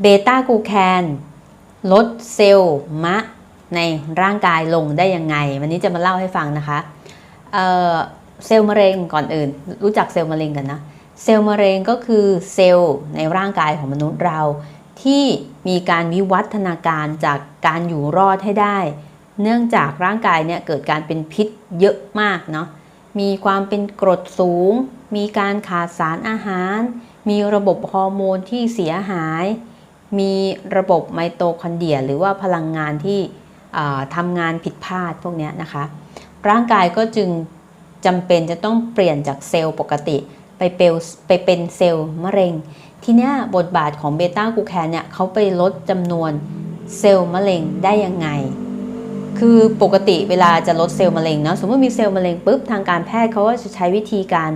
เบต้ากูแคนลดเซลล์มะในร่างกายลงได้ยังไง วันนี้จะมาเล่าให้ฟังนะคะเเซลล์มะเร็งก่อนอื่น รู้จักเซลล์มะเร็งกันนะเซลล์มะเร็งก็คือเซลล์ในร่างกายของมนุษย์เรา ที่มีการวิวัฒนาการจากการอยู่รอดให้ได้ เนื่องจากร่างกายเนี่ยเกิดการเป็นพิษเยอะมากเนาะมีความเป็นกรดสูง มีการขาดสารอาหาร มีระบบฮอร์โมนที่เสียหาย มีระบบไมโตคอนเดรีย หรือว่าพลังงานที่ทำงานผิดพลาดพวกนี้นะคะ ร่างกายก็จึงจำเป็นจะต้องเปลี่ยนจากเซลล์ปกติไปเปไปเป็นเซลล์มะเร็ง ทีนี้บทบาทของเบต้ากูแคนเนี่ยเขาไปลดจำนวนเซลล์มะเร็งได้ยังไง คือปกติเวลาจะลดเซลล์มะเร็งเนาะสมมติมีเซลล์มะเร็งปุ๊บทางการแพทย์เขาก็จะใช้วิธีการ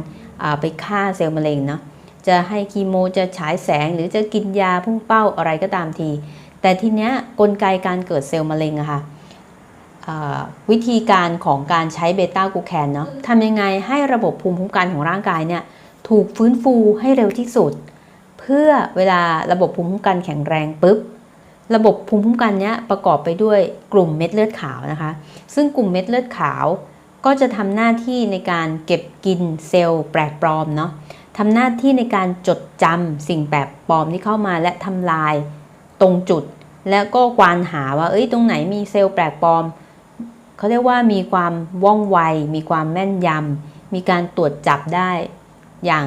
าไปฆ่าเซลล์มะเร็งเนาะ จะให้คีโมจะฉายแสงหรือจะกินยาพุ่งเป้าอะไรก็ตามที แต่ทีเนี้ยกลไกการเกิดเซลล์มะเร็งอะค่ะอ่าวิธีการของการใช้เบต้ากูแคนเนาะทำยังไงให้ระบบภูมิคุ้มกันของร่างกายเนี่ยถูกฟื้นฟูให้เร็วที่สุด เพื่อเวลาระบบภูมิคุ้มกันแข็งแรงปุ๊บระบบภูมิคุ้มกันเนี้ยประกอบไปด้วยกลุ่มเม็ดเลือดขาวนะคะ ซึ่งกลุ่มเม็ดเลือดขาวก็จะทำหน้าที่ในการเก็บกินเซลล์แปลกปลอมเนาะ ทำหน้าที่ในการจดจำสิ่งแปลกปลอมที่เข้ามาและทำลายตรงจุด แล้วก็ควานหาว่าเอ้ยตรงไหนมีเซลล์แปลกปลอมเขาเรียกว่ามีความว่องไว มีความแม่นยำมีการตรวจจับได้อย่าง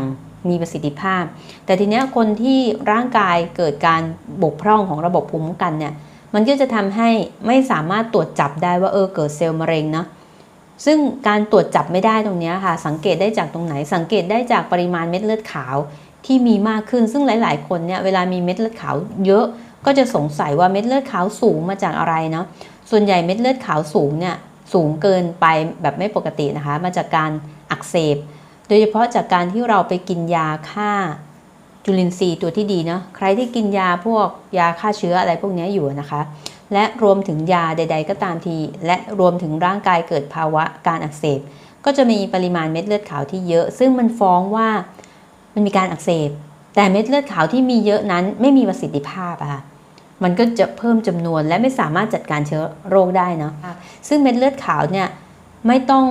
มีประสิทธิภาพ แต่ทีเนี้ยคนที่ร่างกายเกิดการบกพร่องของระบบภูมิคุ้มกันเนี่ยมันก็จะทำให้ไม่สามารถตรวจจับได้ว่าเออเกิดเซลล์มะเร็งเนาะ ซึ่งการตรวจจับไม่ได้ตรงนี้ค่ะ สังเกตได้จากตรงไหน สังเกตได้จากปริมาณเม็ดเลือดขาวที่มีมากขึ้น ซึ่งหลาย ๆ คนเนี่ยเวลามีเม็ดเลือดขาวเยอะ ก็จะสงสัยว่าเม็ดเลือดขาวสูงมาจากอะไรเนาะ ส่วนใหญ่เม็ดเลือดขาวสูงเนี่ยสูงเกินไปแบบไม่ปกตินะคะ มาจากการอักเสบ โดยเฉพาะจากการที่เราไปกินยาฆ่าจุลินทรีย์ตัวที่ดีเนาะ ใครที่กินยาพวกยาฆ่าเชื้ออะไรพวกนี้อยู่นะคะ และรวมถึงยาใด ๆ ก็ตามที และรวมถึงร่างกายเกิดภาวะการอักเสบ ก็จะมีปริมาณเม็ดเลือดขาวที่เยอะ ซึ่งมันฟ้องว่ามันมีการอักเสบ แต่เม็ดเลือดขาวที่มีเยอะนั้นไม่มีประสิทธิภาพอะค่ะมันก็จะเพิ่มจำนวนและไม่สามารถจัดการเชื้อโรคได้เนาะซึ่งเม็ดเลือดขาวเนี่ยไม่ต้อง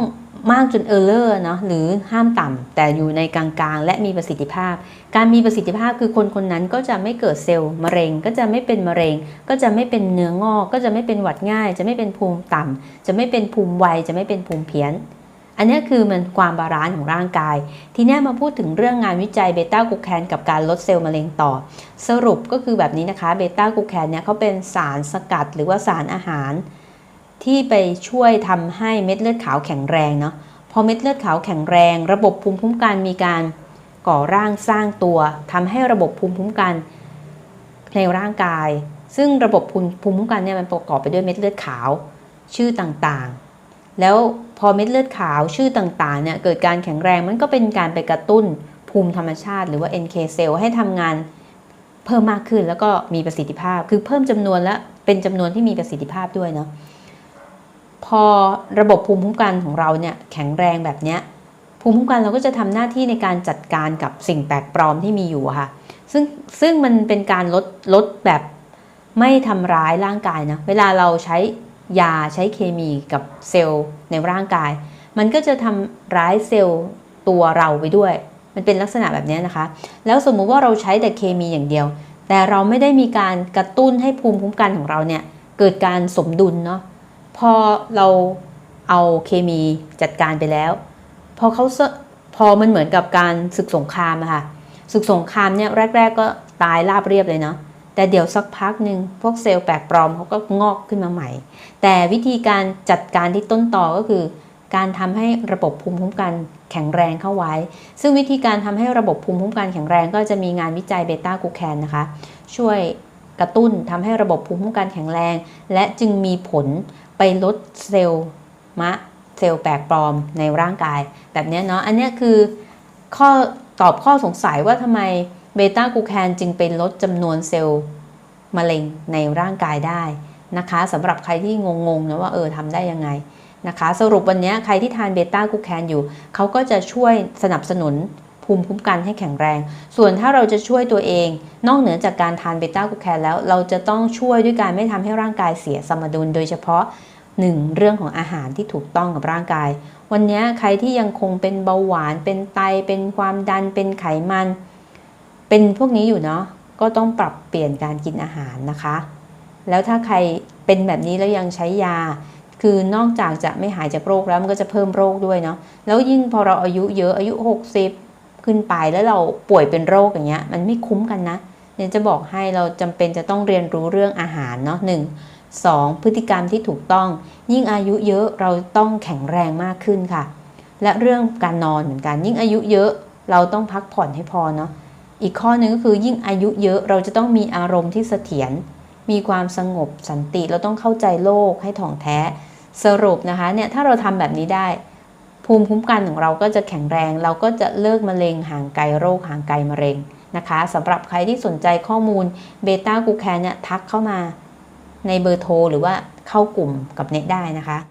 มากจนเออร์เลอร์เนาะหรือห้ามต่ำแต่อยู่ในกลางๆ และมีประสิทธิภาพ การมีประสิทธิภาพคือคนคนนั้นก็จะไม่เกิดเซลล์มะเร็ง ก็จะไม่เป็นมะเร็ง ก็จะไม่เป็นเนื้องอก ก็จะไม่เป็นหวัดง่าย จะไม่เป็นภูมิต่ำจะไม่เป็นภูมิไวจะไม่เป็นภูมิเพี้ยน อันนี้คือมันความบาลานซ์ของร่างกาย ทีนี้มาพูดถึงเรื่องงานวิจัยเบต้ากูแคนกับการลดเซลล์มะเร็งต่อ สรุปก็คือแบบนี้นะคะเบต้ากูแคนเนี่ยเขาเป็นสารสกัดหรือว่าสารอาหาร ที่ไปช่วยทำให้เม็ดเลือดขาวแข็งแรงเนาะพอเม็ดเลือดขาวแข็งแรง ระบบภูมิคุ้มกันมีการก่อร่างสร้างตัวทำให้ระบบภูมิคุ้มกันในร่างกาย ซึ่งระบบภูมิภูมิคุ้มกันเนี่ยมันประกอบไปด้วยเม็ดเลือดขาวชื่อต่างๆ แล้วพอเม็ดเลือดขาวชื่อต่างๆเนี่ยเกิดการแข็งแรงมันก็เป็นการไปกระตุ้นภูมิธรรมชาติ หรือว่า NK เซลล์ให้ทำงานเพิ่มมากขึ้นแล้วก็มีประสิทธิภาพ คือเพิ่มจำนวนและเป็นจำนวนที่มีประสิทธิภาพด้วยเนาะ พอระบบภูมิคุ้มกันของเราเนี่ยแข็งแรงแบบเนี้ยภูมิคุ้มกันเราก็จะทำหน้าที่ในการจัดการกับสิ่งแปลกปลอมที่มีอยู่ค่ะ ซึ่งซึ่งมันเป็นการลดลดแบบไม่ทำร้ายร่างกายนะ เวลาเราใช้ยาใช้เคมีกับเซลล์ในร่างกาย มันก็จะทำร้ายเซลล์ตัวเราไปด้วย มันเป็นลักษณะแบบนี้นะคะ แล้วสมมุติว่าเราใช้แต่เคมีอย่างเดียว แต่เราไม่ได้มีการกระตุ้นให้ภูมิคุ้มกันของเราเนี่ยเกิดการสมดุลเนาะ พอเราเอาเคมีจัดการไปแล้ว พอเขาพอมันเหมือนกับการศึกสงครามอะค่ะศึกสงครามเนี่ยแรก ๆ ก็ตายราบเรียบเลยเนาะแต่เดี๋ยวสักพักหนึ่งพวกเซลล์แปลกปลอมเขาก็งอกขึ้นมาใหม่ แต่วิธีการจัดการที่ต้นต่อก็คือ การทำให้ระบบภูมิคุ้มกันแข็งแรงเข้าไว้ ซึ่งวิธีการทำให้ระบบภูมิคุ้มกันแข็งแรง ก็จะมีงานวิจัยเบต้ากูแคนนะคะ ช่วยกระตุ้นทำให้ระบบภูมิคุ้มกันแข็งแรง และจึงมีผล ไปลดเซลล์มะเซลล์แปลกปลอมในร่างกาย แบบนี้เนาะอันนี้คือข้อตอบข้อสงสัยว่าทำไมเบต้ากูแคนจึงไปลดจำนวนเซลล์มะเร็งในร่างกายได้นะคะสำหรับใครที่งงๆนะว่าเออทำได้ยังไงนะคะสรุปวันนี้ใครที่ทานเบต้ากูแคนอยู่ เขาก็จะช่วยสนับสนุนภูมิคุ้มกันให้แข็งแรง ส่วนถ้าเราจะช่วยตัวเอง นอกเหนือจากการทานเบต้ากูแคนแล้ว เราจะต้องช่วยด้วยการไม่ทำให้ร่างกายเสียสมดุล โดยเฉพาะ 1. เรื่องของอาหารที่ถูกต้องกับร่างกาย วันนี้ใครที่ยังคงเป็นเบาหวาน เป็นไต เป็นความดัน เป็นไขมัน เป็นพวกนี้อยู่เนาะ ก็ต้องปรับเปลี่ยนการกินอาหารนะคะ แล้วถ้าใครเป็นแบบนี้แล้วยังใช้ยา คือนอกจากจะไม่หายจากโรคแล้วมันก็จะเพิ่มโรคด้วยเนาะ แล้วยิ่งพอเราอายุเยอะอายุ 60 ขึ้นไปแล้วเราป่วยเป็นโรคอย่างเงี้ย มันไม่คุ้มกันนะเนี่ยจะบอกให้เราจำเป็นจะต้องเรียนรู้เรื่องอาหารเนาะหนึ่ง สองพฤติกรรมที่ถูกต้อง ยิ่งอายุเยอะเราต้องแข็งแรงมากขึ้นค่ะ และเรื่องการนอนเหมือนกัน ยิ่งอายุเยอะเราต้องพักผ่อนให้พอเนาะอีกข้อหนึ่งก็คือยิ่งอายุเยอะเราจะต้องมีอารมณ์ที่เสถียรมีความสงบสันติเราต้องเข้าใจโลกให้ถ่องแท้ สรุปนะคะเนี่ยถ้าเราทำแบบนี้ได้ ภูมิคุ้มกันของเราก็จะแข็งแรง เราก็จะเลิกมะเร็งห่างไกลโรคห่างไกลมะเร็งนะคะสำหรับใครที่สนใจข้อมูลเบต้ากูแคนเนี่ยทักเข้ามา ในเบอร์โทรหรือว่าเข้ากลุ่มกับเน็ตได้นะคะ